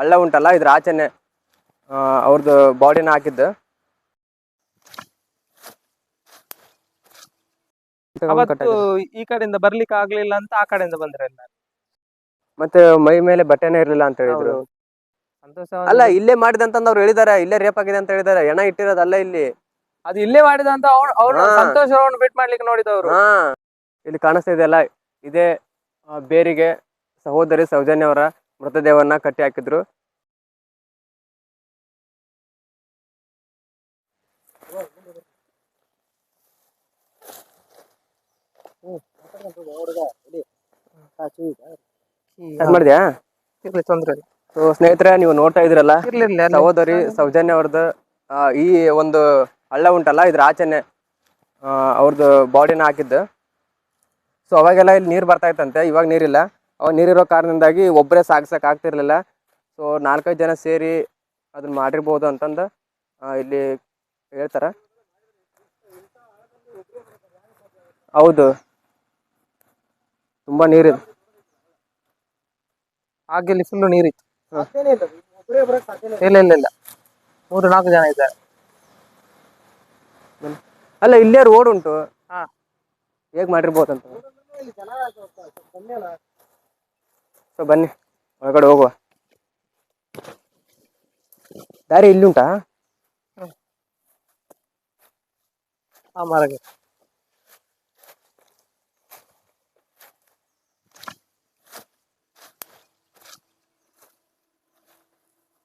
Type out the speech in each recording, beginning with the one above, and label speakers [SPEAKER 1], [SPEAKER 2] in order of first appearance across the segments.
[SPEAKER 1] ಹಳ್ಳ ಉಂಟಲ್ಲ ಇದ್ರ ಆಚೆನೆ ಅವ್ರದ್ದು ಬಾಡಿನ ಹಾಕಿದ್ದು.
[SPEAKER 2] ಅವತ್ತು ಈ ಕಡೆಯಿಂದ ಬರ್ಲಿಕ್ಕೆ ಆಗ್ಲಿಲ್ಲ ಅಂತ ಆ ಕಡೆಯಿಂದ ಬಂದ್ರೆ
[SPEAKER 1] ಮತ್ತೆ ಮೈ ಮೇಲೆ ಬಟ್ಟೆನೇ ಇರ್ಲಿಲ್ಲ ಅಂತ ಹೇಳಿದ್ರು. ಅಲ್ಲ ಇಲ್ಲೇ ಮಾಡಿದಂತ ಅವ್ರು ಹೇಳಿದಾರೆ ಇಲ್ಲೇ ರೇಪ್ ಆಗಿದೆ ಅಂತ ಹೇಳಿದಾರೆ ಎಣ ಇಟ್ಟಿರೋದಲ್ಲ ಇಲ್ಲಿ.
[SPEAKER 2] ಅದು ಇಲ್ಲೇ ಮಾಡಿದ ಅಂತ ಅವ್ರು. ಸಂತೋಷ ಬಿಟ್ ಮಾಡ್ಲಿಕ್ಕೆ ನೋಡಿದವ್ರು.
[SPEAKER 1] ಹಾ. ಇಲ್ಲಿ ಕಾಣಿಸ್ತಾ ಇದೆಯಲ್ಲ ಇದೇ ಬೇರಿಗೆ ಸಹೋದರಿ ಸೌಜನ್ಯ ಅವರ ಮೃತದೇಹವನ್ನ ಕಟ್ಟಿ ಹಾಕಿದ್ರು. ಮಾಡಿದ್ಯಾ?
[SPEAKER 2] ಇರ್ಲಿ ತೊಂದ್ರೆ ಇಲ್ಲ.
[SPEAKER 1] ಸೊ ಸ್ನೇಹಿತರೆ ನೀವು ನೋಡ್ತಾ ಇದ್ರಲ್ಲ ಸಹೋದರಿ ಸೌಜನ್ಯ ಅವ್ರದ್ದು ಈ ಒಂದು ಹಳ್ಳ ಉಂಟಲ್ಲ ಇದ್ರ ಆಚೆನೆ ಅವ್ರದ್ದು ಬಾಡಿನ ಹಾಕಿದ್ದು. ಸೊ ಅವಾಗೆಲ್ಲ ಇಲ್ಲಿ ನೀರು ಬರ್ತಾ ಇತ್ತಂತೆ ಇವಾಗ ನೀರಿಲ್ಲ. ಅವಾಗ ನೀರಿರೋ ಕಾರಣದಿಂದಾಗಿ ಒಬ್ಬರೇ ಸಾಗ್ಸಕ್ಕೆ ಆಗ್ತಿರ್ಲಿಲ್ಲ. ಸೊ ನಾಲ್ಕೈದು ಜನ ಸೇರಿ ಅದನ್ನ ಮಾಡಿರ್ಬೋದು ಅಂತಂದು ಇಲ್ಲಿ ಹೇಳ್ತಾರೆ. ಹೌದು. ತುಂಬ ನೀರಿದೆ.
[SPEAKER 2] ಹಾಗೆ ಇಲ್ಲಿ ಫುಲ್ಲು ನೀರಿತ್ತು ಇಲ್ಲ ಇಲ್ಲ ಇಲ್ಲ. ಮೂರು ನಾಲ್ಕು ಜನ ಇದ್ದಾರೆ.
[SPEAKER 1] ಅಲ್ಲ ಇಲ್ಲೇ ರೋಡ್ ಉಂಟು.
[SPEAKER 2] ಹಾ.
[SPEAKER 1] ಹೇಗ್ ಮಾಡಿರ್ಬೋದಂತ? ಸೊ ಬನ್ನಿ. ಒಳಗಡೆ ಹೋಗುವ. ದಾರಿ ಇಲ್ಲಿ ಉಂಟಾ?
[SPEAKER 2] ಆ ಮರಗೆ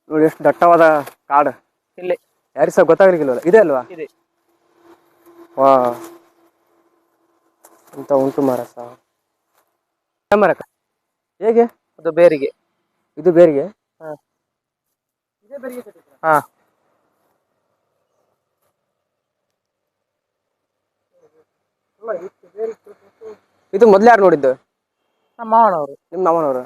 [SPEAKER 1] ನೋಡಿ ಎಷ್ಟು ದಟ್ಟವಾದ ಕಾಡು.
[SPEAKER 2] ಇಲ್ಲಿ.
[SPEAKER 1] ಯಾರು ಸಹ ಗೊತ್ತಾಗ್ಲಿಕ್ಕಿಲ್ವಲ್ಲ? ಇದೆ ಅಲ್ವಾ?
[SPEAKER 2] ಇದೆ.
[SPEAKER 1] ವಾ. ಅಂತ ಉಂಟು ಮರ ಸಹ. ಮರಕ ಹೇಗೆ?
[SPEAKER 2] ಅದು ಬೇರಿಗೆ.
[SPEAKER 1] ಇದು ಬೇರಿಗೆ?
[SPEAKER 2] ಹಾ. ಹಾ.
[SPEAKER 1] ಇದು ಮೊದ್ಲು ಯಾರು ನೋಡಿದ್ದು?
[SPEAKER 2] ನಮ್ಮ ಮಾವನವರು.
[SPEAKER 1] ನಿಮ್ಮ ಮಾವನವರು?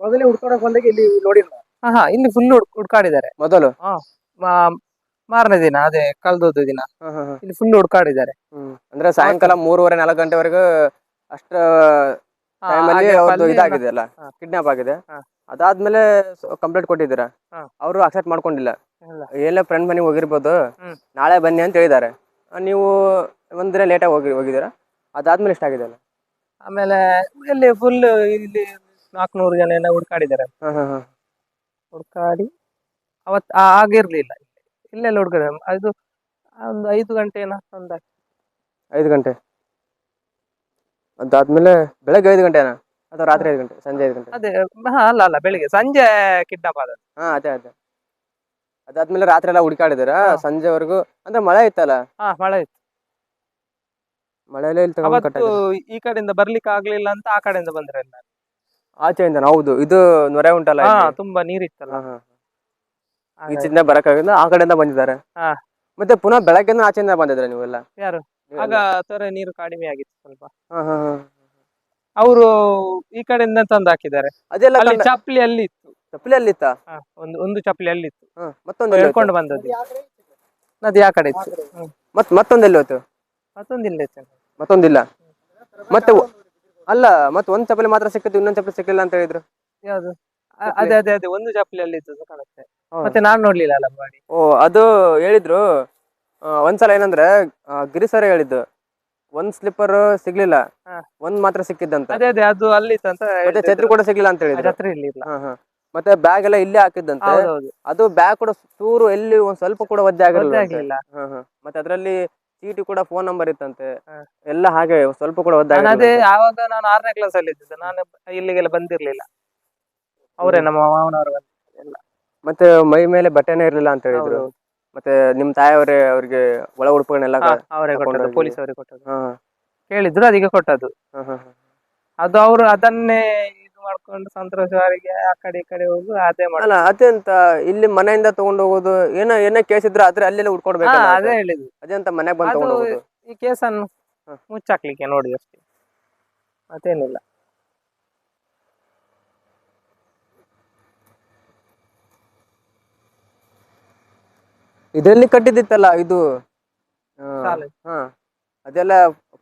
[SPEAKER 2] ಮೊದಲೇ ಹುಡ್ಕೊಡಕ್ ಬಂದಾಗ ಇಲ್ಲಿ ನೋಡಿಲ್ಲ. ಹಾ ಹಾ ಇಲ್ಲಿ ಫುಲ್ ಹುಡ್ಕಾಡಿದ್ದಾರೆ.
[SPEAKER 1] ಮೊದಲು?
[SPEAKER 2] ಹಾ. ಮಾರನೇ ದಿನ ಅದೇ ಕಳ್ದೋದ ದಿನ.
[SPEAKER 1] ಹ್ಮ್
[SPEAKER 2] ಇಲ್ಲಿ ಫುಲ್ ಹುಡ್ಕಾಡಿದ್ದಾರೆ.
[SPEAKER 1] ಹ್ಮ್. ಅಂದ್ರೆ ಸಾಯಂಕಾಲ ಮೂರುವರೆ ನಾಲ್ಕು ಗಂಟೆವರೆಗೂ ಅಷ್ಟ
[SPEAKER 2] ಹಾ,
[SPEAKER 1] ಟೈಮಲ್ಲಿ
[SPEAKER 2] ಹಾಗೆ
[SPEAKER 1] ಅವ್ರದ್ದು
[SPEAKER 2] ಅಲ್ಲಿ
[SPEAKER 1] ಇದಾಗಿದೆ ಅಲ್ಲ
[SPEAKER 2] ಹಾ.
[SPEAKER 1] ಕಿಡ್ನಾಪ್ ಆಗಿದೆ. ಅದಾದ್ಮೇಲೆ ಕಂಪ್ಲೇಂಟ್ ಕೊಟ್ಟಿದ್ದೀರಾ. ಅವರು ಅಕ್ಸೆಪ್ಟ್ ಮಾಡ್ಕೊಂಡಿಲ್ಲ. ಎಲ್ಲ ಫ್ರೆಂಡ್ ಮನೆಗೆ ಹೋಗಿರ್ಬೋದು ನಾಳೆ ಬನ್ನಿ ಅಂತ ಹೇಳಿದ್ದಾರೆ. ನೀವು ಒಂದಿನ ಲೇಟಾಗಿ ಹೋಗಿ ಹೋಗಿದ್ದೀರಾ? ಅದಾದ್ಮೇಲೆ ಇಷ್ಟ ಆಗಿದೆ
[SPEAKER 2] ಆಮೇಲೆ ಇಲ್ಲಿ ಫುಲ್ ಇಲ್ಲಿ ನಾಲ್ಕುನೂರು ಜನ ಎಲ್ಲ ಹುಡ್ಕಾಡಿದ್ದಾರೆ.
[SPEAKER 1] ಹುಡುಕಾಡಿ ಹಾ ಹಾ.
[SPEAKER 2] ಹುಡ್ಕಾಡಿ ಅವತ್ ಆ- ಆಗಿರ್ಲಿಲ್ಲ. ಇಲ್ಲೆಲ್ಲ ಹುಡ್ಕಾಡ ಅದು ಒಂದು ಐದು ಗಂಟೆನ ಒಂದು
[SPEAKER 1] ಐದು ಗಂಟೆ. ಅದಾದ್ಮೇಲೆ ಬೆಳಗ್ಗೆ ಐದು ಗಂಟೆನಾ? ಅಥವಾ ರಾತ್ರಿ ಐದು ಗಂಟೆ ಸಂಜೆ ಐದು ಗಂಟೆ?
[SPEAKER 2] ಅದೇ ಹಾ ಅಲ್ಲ ಅಲ್ಲ ಬೆಳಿಗ್ಗೆ. ಸಂಜೆ ಕಿಡ್ನಾಪ್ ಆದ
[SPEAKER 1] ಹಾ ಅದೇ ಅದೇ. ಅದಾದ್ಮೇಲೆ ರಾತ್ರಿ ಎಲ್ಲ ಹುಡುಕಾಡಿದಿರ
[SPEAKER 2] ಹಾ.
[SPEAKER 1] ಸಂಜೆವರೆಗೂ? ಅಂದ್ರೆ ಮಳೆ ಇತ್ತಲ್ಲ?
[SPEAKER 2] ಹಾ ಮಳೆ ಇತ್ತು.
[SPEAKER 1] ಮಳೆಯಲ್ಲೇ ಇಲ್ಲಿ ತಗೊಂಡು
[SPEAKER 2] ಅವತ್ತು
[SPEAKER 1] ಕಟ್ಟಾಗಿದೆ
[SPEAKER 2] ಈ ಕಡೆಯಿಂದ ಬರ್ಲಿಕ್ಕೆ ಆಗ್ಲಿಲ್ಲ ಅಂತ ಆ ಕಡೆಯಿಂದ ಬಂದ್ರೆ ಎಲ್ಲ
[SPEAKER 1] ಆಚೆಯಿಂದ ಹೌದು ಇದು ನೊರೆ ಉಂಟಲ್ಲ
[SPEAKER 2] ಹಾ
[SPEAKER 1] ಇಲ್ಲಿ.
[SPEAKER 2] ತುಂಬಾ ನೀರಿತ್ತಲ್ಲ.
[SPEAKER 1] ಹಾ, ಹಾ.
[SPEAKER 2] ಹಾಗಾಗಿ-
[SPEAKER 1] ಆಗಿಲ್ಲ ಬರಕ್ಕಾಗಿಲ್ಲ ಆ ಕಡೆಯಿಂದ ಬಂದಿದ್ದಾರೆ.
[SPEAKER 2] ಹಾ.
[SPEAKER 1] ಮತ್ತೆ ಪುನಃ ಬೆಳಗ್ಗೆನ ಆಚೆಯಿಂದ ಬಂದಿದ್ರೆ ನೀವೆಲ್ಲ?
[SPEAKER 2] ಯಾರು? ಆಗ ತೊರೆ ನೀರು ಕಡಿಮೆ ಆಗಿತ್ತು ಸ್ವಲ್ಪ. ಅವರು ಈ ಕಡೆಯಿಂದ ತಂದು ಹಾಕಿದ್ದಾರೆ.
[SPEAKER 1] ಅದೆಲ್ಲ
[SPEAKER 2] ಅಲ್ಲಿ ಚಪ್ಪಲಿ ಅಲ್ಲಿ ಇತ್ತು
[SPEAKER 1] ಚಪ್ಪಲಿ ಅಲ್ಲಿತ್ತ
[SPEAKER 2] ಹ, ಒಂದು ಒಂದು ಚಪ್ಪಲಿ ಅಲ್ಲಿ ಇತ್ತು
[SPEAKER 1] ಹಾ, ಮತ್ತೊಂದು ಎಲ್ಲಿ
[SPEAKER 2] ಹೇಳ್ಕೊಂಡು ಬಂದದ್ದು. ನದಿ ಆ ಕಡೆ ಇತ್ತು? ಹ್ಮ್.
[SPEAKER 1] ಮತ್ ಮತ್ತೊಂದು ಎಲ್ಲಿ ಹೋಯ್ತು?
[SPEAKER 2] ಮತ್ತೊಂದಿಲ್ಲ ಇತ್ತು.
[SPEAKER 1] ಮತ್ತೊಂದಿಲ್ಲ? ಮತ್ತೆ ಒ- ಅಲ್ಲ ಮತ್ತೆ ಒಂದ್ ಚಪ್ಪಲಿ ಮಾತ್ರ ಸಿಕ್ಕಿತ್ತು ಇನ್ನೊಂದ್ ಚಪ್ಪಲಿ ಸಿಕ್ಕಿಲ್ಲ ಅಂತ ಹೇಳಿದ್ರು.
[SPEAKER 2] ಯಾವುದು? ಅ- ಅದೇ ಅದೇ ಅದೇ ಒಂದು ಚಪ್ಪಲಿ ಅಲ್ಲಿ ಇತ್ತು ಕಾಣುತ್ತೆ.
[SPEAKER 1] ಹೌದು.
[SPEAKER 2] ಮತ್ತೆ ನಾನು ನೋಡ್ಲಿಲ್ಲ ಅಲ್ಲ ಮಾಡಿ
[SPEAKER 1] ಓ ಅದು ಹೇಳಿದ್ರು. ಒಂದ್ಸಲ ಏನಂದ್ರೆ ಆ, ಗಿರಿ ಸರ್ ಹೇಳಿದ್ದು ಒಂದ್ ಸ್ಲಿಪ್ಪರ್ ಸಿಗ್ಲಿಲ್ಲ
[SPEAKER 2] ಹಾ.
[SPEAKER 1] ಒಂದ್ ಮಾತ್ರ ಸಿಕ್ಕಿದ್ದಂತ.
[SPEAKER 2] ಅದೇ ಅದೇ ಅಂತ
[SPEAKER 1] ಮತ್ತೆ. ಛತ್ರಿ ಕೂಡ ಸಿಗ್ಲಿಲ್ಲ ಅಂತ ಹೇಳಿದ್ರು.
[SPEAKER 2] ಛತ್ರಿ ಇಲ್ಲಿ ಇಲ್ಲ.
[SPEAKER 1] ಹಾ, ಹಾ. ಮತ್ತೆ ಬ್ಯಾಗ್ ಎಲ್ಲ ಇಲ್ಲೇ ಹಾಕಿದ್ದಂತೆ.
[SPEAKER 2] ಹೌದೌದು.
[SPEAKER 1] ಅದು ಬ್ಯಾಗ್ ಕೂಡ ಚೂರು ಎಲ್ಲಿ ಒಂದ್ ಸ್ವಲ್ಪ ಕೂಡ ಒದ್ದೆ ಆಗಿರಲಿಲ್ಲ
[SPEAKER 2] ಗೊತ್ತೇ ಆಗ್ಲಿಲ್ಲ
[SPEAKER 1] ಹಾ, ಹಾ. ಮತ್ತೆ ಅದ್ರಲ್ಲಿ ಚೀಟಿ ಕೂಡ ಫೋನ್ ನಂಬರ್ ಇತ್ತಂತೆ.
[SPEAKER 2] ಹಾ.
[SPEAKER 1] ಎಲ್ಲ ಹಾಗೆ ಸ್ವಲ್ಪ ಕೂಡ ಒದ್ದೆ
[SPEAKER 2] ನಾನು ಅದೇ
[SPEAKER 1] ಆಗಿರ್ಲಿಲ್ಲ.
[SPEAKER 2] ಆವಾಗ ನಾನು ಆರನೇ ಕ್ಲಾಸ್ ಅಲ್ಲಿ ಇದ್ದಿದ್ದು. ನಾನು ಇಲ್ಲಿಗೆಲ್ಲ ಬಂದಿರ್ಲಿಲ್ಲ. ಅವರೇ ನಮ್ಮ ಮಾವನವರು
[SPEAKER 1] ಮತ್ತೆ ಮೈ ಮೇಲೆ ಬಟ್ಟೆನೇ ಇರ್ಲಿಲ್ಲ ಅಂತ ಹೇಳಿದ್ರು.
[SPEAKER 2] ಹೌದು.
[SPEAKER 1] ಮತ್ತೆ ನಿಮ್ ತಾಯಿಯವರೇ ಅವ್ರಿಗೆ ಒಳ ಉಡುಪುಗಳನ್ನೆಲ್ಲ
[SPEAKER 2] ಅವರೇ ಕೊಟ್ಟದ್ದು. ಪೊಲೀಸ್ ಅವರೇ ಕೊಟ್ಟದ್ದು.
[SPEAKER 1] ಹಾ,
[SPEAKER 2] ಕೇಳಿದ್ರು ಅದಕ್ಕೆ ಕೊಟ್ಟದ್ದು.
[SPEAKER 1] ಹಾ, ಹಾ, ಹಾ.
[SPEAKER 2] ಅದು ಅವರು ಅದನ್ನೇ ಇದು ಮಾಡ್ಕೊಂಡು ಸಂತೋಷವರಿಗೆ ಆ ಕಡೆ ಈ ಕಡೆ ಹೋಗು ಅದೇ ಮಾಡ
[SPEAKER 1] ಅಲ್ಲ ಅಂತ ಇಲ್ಲಿ ಮನೆಯಿಂದ ತಗೊಂಡು ಹೋಗೋದು ಏನೋ ಏನೇ ಕೇಸ್ ಇದ್ರೆ ಆದ್ರೆ ಅಲ್ಲೆಲ್ಲ
[SPEAKER 2] ಹಾ
[SPEAKER 1] ಹೇಳಿದ್ವಿ
[SPEAKER 2] ಅದೇ ಅಂತ
[SPEAKER 1] ಮನೆಗೆ ಮನೆಗ್ ಬಂದು
[SPEAKER 2] ಅದು
[SPEAKER 1] ತಗೊಂಡು ಹೋಗೋದು
[SPEAKER 2] ಈ ಕೇಸನ್ನು. ಮುಚ್ಚಾಕ್ಲಿಕ್ಕೆ ನೋಡಿ ಅಷ್ಟೇ. ಮತ್ತೇನಿಲ್ಲ.
[SPEAKER 1] ಇದ್ರಲ್ಲಿ ಕಟ್ಟಿದ್ದಿತ್ತಲ್ಲ ಇದು ಆ,
[SPEAKER 2] ಸಾಲು.
[SPEAKER 1] ಹಾ ಅದೆಲ್ಲ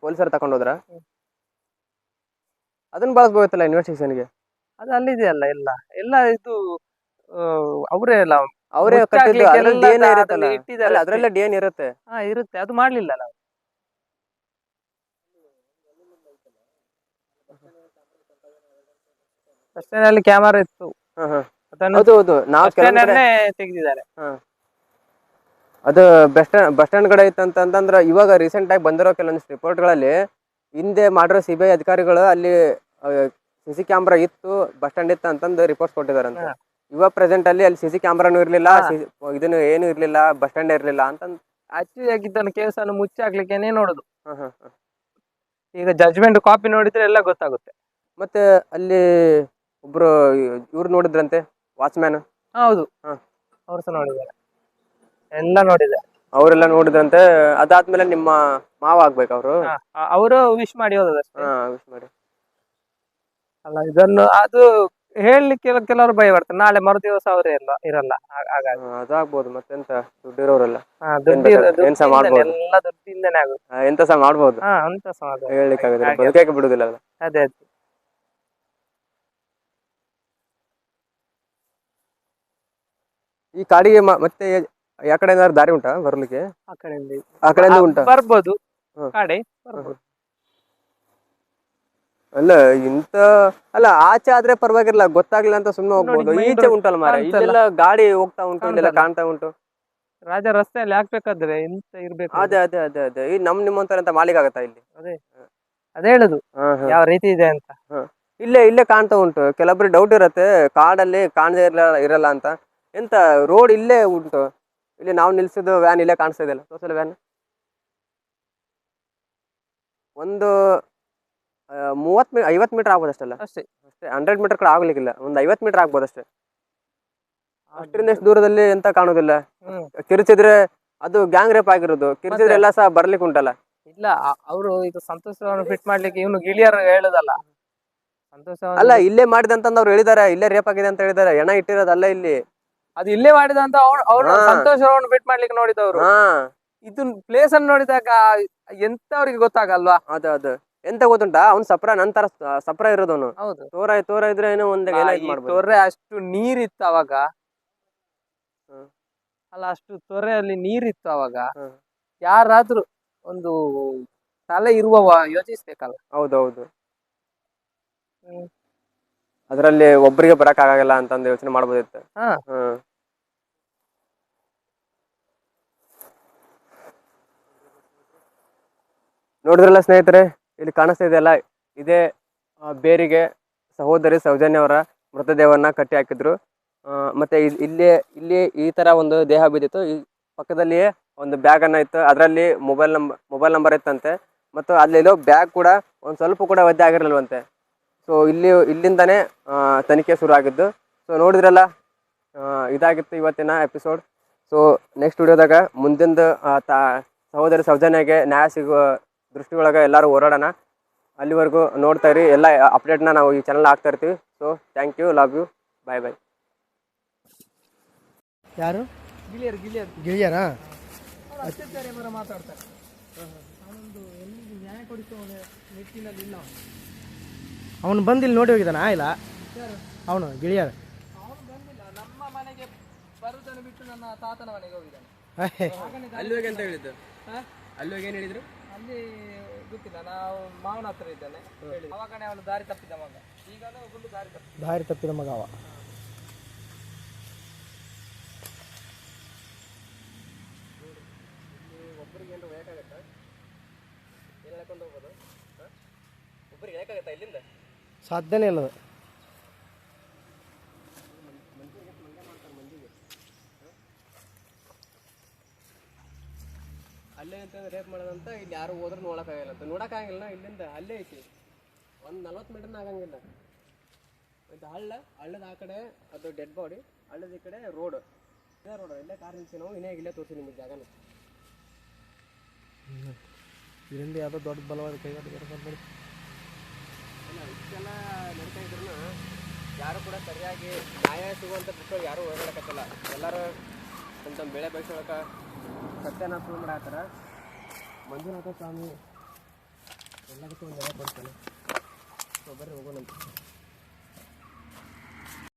[SPEAKER 1] ಪೊಲೀಸರು ತಕೊಂಡೋದ್ರ
[SPEAKER 2] ಹ್ಮ್.
[SPEAKER 1] ಅದನ್ನ ಬಳಸ್ಬೋದಿತ್ತಲ್ಲ ಇನ್ವೆಸ್ಟಿಗೇಷನ್ಗೆ
[SPEAKER 2] ಅದು ಅಲ್ಲಿದೆಯಲ್ಲ ಎಲ್ಲ ಎಲ್ಲ ಇದು ಆ, ಅವರೇ ಅಲ್ಲ
[SPEAKER 1] ಅವರೇ ಕಟ್ಟಿದ್ದು ಅದ್ರಲ್ಲಿ
[SPEAKER 2] ಎಲ್ಲ
[SPEAKER 1] ಇರುತ್ತಲ್ಲ.
[SPEAKER 2] ಅದ್ರಲ್ಲಿ ಇಟ್ಟಿದ್ದಾರೆ
[SPEAKER 1] ಅಲ್ಲ ಅದ್ರಲ್ಲೇ ಡಿ ಇರುತ್ತೆ.
[SPEAKER 2] ಹಾ ಇರುತ್ತೆ ಅದು ಮಾಡ್ಲಿಲ್ಲ ನಾವು ಅಷ್ಟೇನಲ್ಲಿ ಕ್ಯಾಮರಾ ಇತ್ತು.
[SPEAKER 1] ಹಾ ಹಾ
[SPEAKER 2] ಅದನ್ನು
[SPEAKER 1] ಹೌದು ಹೌದು. ನಾವು ಕೆಲವೊಂದ್ ಕಡೆ
[SPEAKER 2] ತೆಗೆದಿದ್ದಾರೆ.
[SPEAKER 1] ಅದು ಬಸ್ ಸ್ಟ್ಯಾಂಡ್ ಕಡೆ ಇತ್ತಂತಂದ್ರೆ ಇವಾಗ ರೀಸೆಂಟ್ ಆಗಿ ಬಂದಿರೋ ಕೆಲವೊಂದಿಷ್ಟು ರಿಪೋರ್ಟ್ಗಳಲ್ಲಿ ಹಿಂದೆ ಮಾಡಿರೋ ಸಿ ಬಿ ಐ ಅಧಿಕಾರಿಗಳು ಅಲ್ಲಿ ಸಿ ಸಿ ಕ್ಯಾಮ್ರಾ ಇತ್ತು ಬಸ್ ಸ್ಟ್ಯಾಂಡ್ ಇತ್ತು ಅಂತಂದು ರಿಪೋರ್ಟ್ಸ್ ಕೊಟ್ಟಿದಾರಂತ ಇವಾಗ ಪ್ರೆಸೆಂಟ್ ಅಲ್ಲಿ ಅಲ್ಲಿ ಸಿ ಸಿ ಕ್ಯಾಮ್ರಾನು ಇರ್ಲಿಲ್ಲ ಇದನ್ನು ಏನು ಇರ್ಲಿಲ್ಲ ಬಸ್ ಸ್ಟ್ಯಾಂಡ್ ಇರಲಿಲ್ಲ ಅಂತಂದು
[SPEAKER 2] ಆಕ್ಚುಲಿ ಆಗಿದ್ದನ್ನು ಕೇಸನ್ನು ಮುಚ್ಚಿ ಹಾಕ್ಲಿಕ್ಕೆ ನೋಡುದು.
[SPEAKER 1] ಹ, ಹ, ಹ.
[SPEAKER 2] ಈಗ ಜಜ್ಮೆಂಟ್ ಕಾಪಿ ನೋಡಿದ್ರೆ ಎಲ್ಲ ಗೊತ್ತಾಗುತ್ತೆ.
[SPEAKER 1] ಮತ್ತೆ ಅಲ್ಲಿ ಒಬ್ರು ಇವ್ರು ನೋಡಿದ್ರಂತೆ ವಾಚ್ಮ್ಯಾನ್
[SPEAKER 2] ಹೌದು.
[SPEAKER 1] ಹಾ.
[SPEAKER 2] ಅವ್ರು ಸಹ ನೋಡಿದ್ದಾರೆ. ಎಲ್ಲ ನೋಡಿದೆ.
[SPEAKER 1] ಅವರೆಲ್ಲ ನೋಡಿದ್ರಂತೆ ಅದಾದ್ಮೇಲೆ ನಿಮ್ಮ ಮಾವ ಆಗ್ಬೇಕು ಅವರು?
[SPEAKER 2] ಅವರು ವಿಶ್ ಮಾಡಿ ಹೋದದಷ್ಟೇ
[SPEAKER 1] ವಿಶ್ ಮಾಡಿ.
[SPEAKER 2] ಅಲ್ಲ ಇದನ್ನು ಅದು ಹೇಳಲಿಕ್ಕೆ ಕೆಲವರು ಭಯ ಬರ್ತಾರೆ ನಾಳೆ ಮರು ದಿವಸ ಅವರೇ ಇಲ್ಲ ಇರಲ್ಲ ಹಾಗಾಗಿ.
[SPEAKER 1] ಅದಾಗ್ಬೋದು ಮತ್ತೆಂತ? ದುಡ್ಡಿರೋರೆಲ್ಲ. ಸಹ ಮಾಡ್ಬೋದು.
[SPEAKER 2] ಎಲ್ಲ ದುಡ್ಡಿಂದನೇ ಆಗುತ್ತೆ.
[SPEAKER 1] ಎಂತ ಸಹ ಮಾಡ್ಬೋದು.
[SPEAKER 2] ಹಾ ಅಂತ ಸಮಾಧಾನ
[SPEAKER 1] ಹೇಳಲಿಕ್ಕೆ. ಬದುಕಕ್ಕೆ ಬಿಡುದಿಲ್ಲ
[SPEAKER 2] ಅದೇ ಅದೇ.
[SPEAKER 1] ಈ ಕಾಡಿಗೆ ಮತ್ತೆ ಯಾ ಕಡೆ ಏನಾದ್ರು ದಾರಿ ಉಂಟಾ ಬರ್ಲಿಕ್ಕೆ?
[SPEAKER 2] ಆ ಕಡೆಯಿಂದ
[SPEAKER 1] ಆ ಕಡೆಯಿಂದ ಉಂಟಾ?
[SPEAKER 2] ಬರ್ಬೋದು.
[SPEAKER 1] ಹ್ಮ್.
[SPEAKER 2] ಕಡೆ ಬರ್ಬೋದು.
[SPEAKER 1] ಅಲ್ಲ ಇಂತ ಅಲ್ಲ ಆಚೆ ಆದ್ರೆ ಪರವಾಗಿಲ್ಲ ಗೊತ್ತಾಗ್ಲಿಲ್ಲ ಅಂತ ಸುಮ್ನೆ ಹೋಗ್ಬೋದು. ಈಚೆ ಉಂಟಲ್ಲ ಮಾರ
[SPEAKER 2] ಕಾಣ್ತಲ್ಲ.
[SPEAKER 1] ಇಲ್ಲೆಲ್ಲ ಗಾಡಿ ಹೋಗ್ತಾ ಉಂಟು ಇಲ್ಲೆಲ್ಲ
[SPEAKER 2] ಕಾಣ್ತಲ್ಲ.
[SPEAKER 1] ಕಾಣ್ತಾ ಉಂಟು.
[SPEAKER 2] ರಾಜ ರಸ್ತೆಯಲ್ಲಿ ಹಾಕ್ಬೇಕಾದ್ರೆ ಎಂತ ಇರ್ಬೇಕು
[SPEAKER 1] ಅದೇ ಅದೇ ಅದೇ ಅದೇ. ಈ ನಮ್ ನಿಮ್ಮಂತರ ಅಂತ ಮಾಲೀಕ ಆಗತ್ತಾ ಇಲ್ಲಿ?
[SPEAKER 2] ಅದೇ. ಹೇಳುದು.
[SPEAKER 1] ಹಾ, ಹಾ.
[SPEAKER 2] ಯಾವ ರೀತಿ ಇದೆ ಅಂತ.
[SPEAKER 1] ಇಲ್ಲೇ ಇಲ್ಲೇ ಕಾಣ್ತಾ ಉಂಟು. ಕೆಲವೊಬ್ರು ಡೌಟ್ ಇರತ್ತೆ. ಕಾಡಲ್ಲಿ ಕಾಣದೇ ಇರಲ್ಲ ಇರಲ್ಲ ಅಂತ. ಎಂತ ರೋಡ್ ಇಲ್ಲೇ ಉಂಟು. ಇಲ್ಲಿ ನಾವು ನಿಲ್ಸಿದ್ದು ವ್ಯಾನ್ ಇಲ್ಲೇ ಕಾಣಿಸ್ತಾ ಇದೆಯಲ್ಲ ತೋರಿಸಲ್ಲ ವ್ಯಾನ್ ಒಂದು ಮೂವತ್ ಮೀ ಐವತ್ ಮೀಟರ್ ಆಗ್ಬೋದು ಅಷ್ಟಲ್ಲ
[SPEAKER 2] ಅಷ್ಟೇ.
[SPEAKER 1] ಅಷ್ಟೇ ಹಂಡ್ರೆಡ್ ಮೀಟರ್ ಕೂಡ ಆಗ್ಲಿಕ್ಕಿಲ್ಲ. ಒಂದು ಐವತ್ ಮೀಟರ್ ಆಗ್ಬೋದು ಅಷ್ಟೇ ಅಷ್ಟರಿಂದ ಎಷ್ಟು ದೂರದಲ್ಲಿ ಎಂತ ಕಾಣೋದಿಲ್ಲ ಕಿರುಚಿದ್ರೆ ಅದು ಗ್ಯಾಂಗ್ ರೇಪ್ ಆಗಿರೋದು. ಕಿರಿಚಿದ್ರೆ ಎಲ್ಲ ಸಹ ಬರ್ಲಿಕ್ಕೆ ಉಂಟಲ್ಲ?
[SPEAKER 2] ಇಲ್ಲ ಅವರು ಇದು ಸಂತೋಷವನ್ನು ಫಿಟ್ ಮಾಡ್ಲಿಕ್ಕೆ ಇವನು ಗಿಳಿಯರು ಹೇಳುದಲ್ಲ. ಸಂತೋಷ
[SPEAKER 1] ಅಲ್ಲ ಇಲ್ಲೇ ಮಾಡಿದಂತಂದು ಅವ್ರು ಹೇಳಿದಾರೆ ಇಲ್ಲೇ ರೇಪ್ ಆಗಿದೆ ಅಂತ ಹೇಳಿದಾರೆ ಹೆಣ ಇಟ್ಟಿರೋದಲ್ಲ ಇಲ್ಲಿ.
[SPEAKER 2] ಅದು ಇಲ್ಲೇ ಮಾಡಿದ ಅಂತ ಅವ್ರು ಅವ್ರು
[SPEAKER 1] ಬಿಟ್
[SPEAKER 2] ಸಂತೋಷವನ್ನು ಫಿಟ್ ಮಾಡ್ಲಿಕ್ಕೆ ನೋಡಿದವರು
[SPEAKER 1] ಹಾ.
[SPEAKER 2] ಇದು ಪ್ಲೇಸ್ ಅನ್ನು ನೋಡಿದಾಗ ಎಂತ ಅವ್ರಿಗೆ ಗೊತ್ತಾಗಲ್ವಾ?
[SPEAKER 1] ಅದು ಅದು. ಎಂತ ಗೊತ್ತುಂಟಾ? ಅವ್ನ್ ಸಪ್ರ ನಂತರ ಸಪ್ರ ಇರೋದವನು.
[SPEAKER 2] ಹೌದು.
[SPEAKER 1] ತೋರ ತೋರ ಇದ್ರೆ ಏನೋ ಒಂದ್
[SPEAKER 2] ತೊರೆ ಅಷ್ಟು ನೀರಿತ್ತು ಅವಾಗ.
[SPEAKER 1] ಹ್ಮ್.
[SPEAKER 2] ಅಲ್ಲ ಅಷ್ಟು ತೊರೆಯಲ್ಲಿ ನೀರಿತ್ತು ಅವಾಗ. ಯಾರಾದ್ರೂ ಒಂದು ತಲೆ ಇರುವವ ಯೋಚಿಸ್ಬೇಕಲ್ಲ.
[SPEAKER 1] ಹೌದೌದು.
[SPEAKER 2] ಹ್ಮ್.
[SPEAKER 1] ಅದ್ರಲ್ಲಿ ಒಬ್ಬರಿಗೆ ಬರಕ್ ಆಗಲ್ಲ ಅಂತಂದು ಯೋಚನೆ ಮಾಡ್ಬೋದಿತ್ತು.
[SPEAKER 2] ಹಾ.
[SPEAKER 1] ಹ್ಮ್. ನೋಡಿದ್ರಲ್ಲ ಸ್ನೇಹಿತರೆ ಇಲ್ಲಿ ಕಾಣಿಸ್ತಾ ಇದೆಯಲ್ಲ ಇದೇ ಆ, ಬೇರಿಗೆ ಸಹೋದರಿ ಸೌಜನ್ಯ ಅವರ ಮೃತದೇಹವನ್ನ ಕಟ್ಟಿ ಹಾಕಿದ್ರು. ಆ, ಮತ್ತೆ ಇಲ್- ಇಲ್ಲಿ ಇಲ್ಲಿ ಈ ತರ ಒಂದು ದೇಹ ಬಿದ್ದಿತ್ತು. ಈ ಪಕ್ಕದಲ್ಲಿಯೇ ಒಂದು ಬ್ಯಾಗ್ ಅನ್ನ ಇತ್ತು. ಅದರಲ್ಲಿ ಮೊಬೈಲ್ ನಂಬರ್ ಮೊಬೈಲ್ ನಂಬರ್ ಇತ್ತಂತೆ. ಮತ್ತು ಅಲ್ಲಿ ಬ್ಯಾಗ್ ಕೂಡ ಒಂದ್ ಸ್ವಲ್ಪ ಕೂಡ ಒದ್ದೆ ಆಗಿರಲಿಲ್ವಂತೆ. ಸೊ ಇಲ್ಲಿ ಇಲ್ಲಿಂದನೇ ತನಿಖೆ ಶುರು ಆಗಿದ್ದು ಸೊ ನೋಡಿದ್ರಲ್ಲ ಇದಾಗಿತ್ತು ಇವತ್ತಿನ ಎಪಿಸೋಡ್ ಸೊ ನೆಕ್ಸ್ಟ್ ವಿಡಿಯೋದಾಗ ಮುಂದಿಂದ ತಾ ಸಹೋದರಿ ಸೌಜನ್ಯಗೆ ನ್ಯಾಯ ಸಿಗುವ ದೃಷ್ಟಿಯೊಳಗೆ ಎಲ್ಲರೂ ಹೋರಾಡೋಣ. ಅಲ್ಲಿವರೆಗೂ ನೋಡ್ತಾ ಇರಿ. ಎಲ್ಲ ಅಪ್ಡೇಟ್ನ ನಾವು ಈ ಚಾನಲ್ ಹಾಕ್ತಾ ಇರ್ತೀವಿ. So thank you love you bye bye
[SPEAKER 3] ಯಾರು?
[SPEAKER 2] ಗಿಳಿಯರು ಗಿಳಿಯರು.
[SPEAKER 3] ಗಿಳಿಯರಾ?
[SPEAKER 2] ಮಾತಾಡ್ತಾರೆ. ಅವನೊಂದು ಎಲ್ಲಿಗೆ ನ್ಯಾಯ ಕೊಡಿಸುವ ನಿಟ್ಟಿನಲ್ಲಿ ಇಲ್ಲ ಅವನು.
[SPEAKER 3] ಬಂದಿಲ್ಲ ಬಂದು ಇಲ್ಲಿ ನೋಡಿ ಹೋಗಿದ್ದಾನ ಇಲ್ಲ? ಅವನು ಗಿಳಿಯಾರ.
[SPEAKER 2] ಅವನು ಬಂದಿಲ್ಲ ನಮ್ಮ ಮನೆಗೆ ಬರುವುದನ್ನು ಬಿಟ್ಟು ನನ್ನ ತಾತನ ಮನೆಗೆ ಹೋಗಿದ್ದಾನೆ.
[SPEAKER 1] ಅಲ್ಲಿ ಹೋಗಿ ಅಂತ ಹೇಳಿದ್ದು? ಅಲ್ಲಿ ಹೋಗಿ ಏನು ಹೇಳಿದ್ರು?
[SPEAKER 2] ಅಲ್ಲಿ ಗೊತ್ತಿಲ್ಲ ನಾವು ಮಾವನ ಹತ್ರ ಇದ್ದಾನೆ. ಹೇಳಿ. ಅವಾಗನೇ ಅವನು ದಾರಿ ತಪ್ಪಿದ ಮಗ. ಈಗ ಫುಲ್ ದಾರಿ ತಪ್ಪಿದ
[SPEAKER 3] ದಾರಿ ತಪ್ಪಿದ ಮಗ ಅವ.
[SPEAKER 1] ಒಬ್ಬರಿಗೆ ಯಾಕಾಗತ್ತಾ ಇಲ್ಲಿಂದ?
[SPEAKER 3] ಸಾಧ್ಯನೇ ಇಲ್ಲ ಅದು.
[SPEAKER 1] ಅಲ್ಲೇ ಅಂತ ರೇಪ್ ಮಾಡೋದಂತ ಇಲ್ಲಿ ಯಾರು ಹೋದ್ರೆ ನೋಡೋಕ್ಕಾಗಲ್ಲ. ಅಂತ ನೋಡೋಕ್ಕಾಗಲ್ಲ ಇಲ್ಲಿಂದ ಅಲ್ಲೇ ಐತಿ. ಒಂದು ನಲ್ವತ್ತು ಮೀಟರ್ನ ಆಗಂಗಿಲ್ಲ. ಇದು ಹಳ್ಳ ಹಳ್ಳದ ಆ ಕಡೆ ಅದು ಡೆಡ್ ಬಾಡಿ ಹಳ್ಳದ ಈ ಕಡೆ ರೋಡ್ ಇದೇ ರೋಡ್ ಇಲ್ಲೇ ಕಾರ್ ನಿಲ್ಸಿ ನಾವು ಇನ್ನೇ ಇಲ್ಲೇ ತೋರಿಸಿ ನಿಮಗೆ ಜಾಗನ.
[SPEAKER 3] ಇದರಿಂದ ಯಾವುದೋ ದೊಡ್ಡ ಬಲವಾದ ಕೈಗಾರಿಕೆ ಬಂದ್ಬಿಡಿ
[SPEAKER 1] ಇಲ್ಲ ಇಷ್ಟೆಲ್ಲ ನಡೀತಾ ಇದ್ರು ಯಾರು ಕೂಡ ಸರಿಯಾಗಿ ನ್ಯಾಯ ಸಿಗುವಂಥ ಬಿಟ್ಟು ಯಾರೂ ಹೋರಾಡಕತ್ತಲ್ಲ ಎಲ್ಲರೂ ತಮ್ಮ ಬೆಳೆ ಬೆಳೆಸೋಳಕ ಸತ್ಯನ ಪ್ರೂವ್ ಮಾಡಾತ್ತಾರ ಮಂಜುನಾಥ ಸ್ವಾಮಿ ಎಲ್ಲದಕ್ಕೂ ಒಂದು ಎಲ್ಲ ಕೊಡ್ತಾನೆ. ಸೊ ಬರ್ರಿ ಹೋಗೋಣಂತ.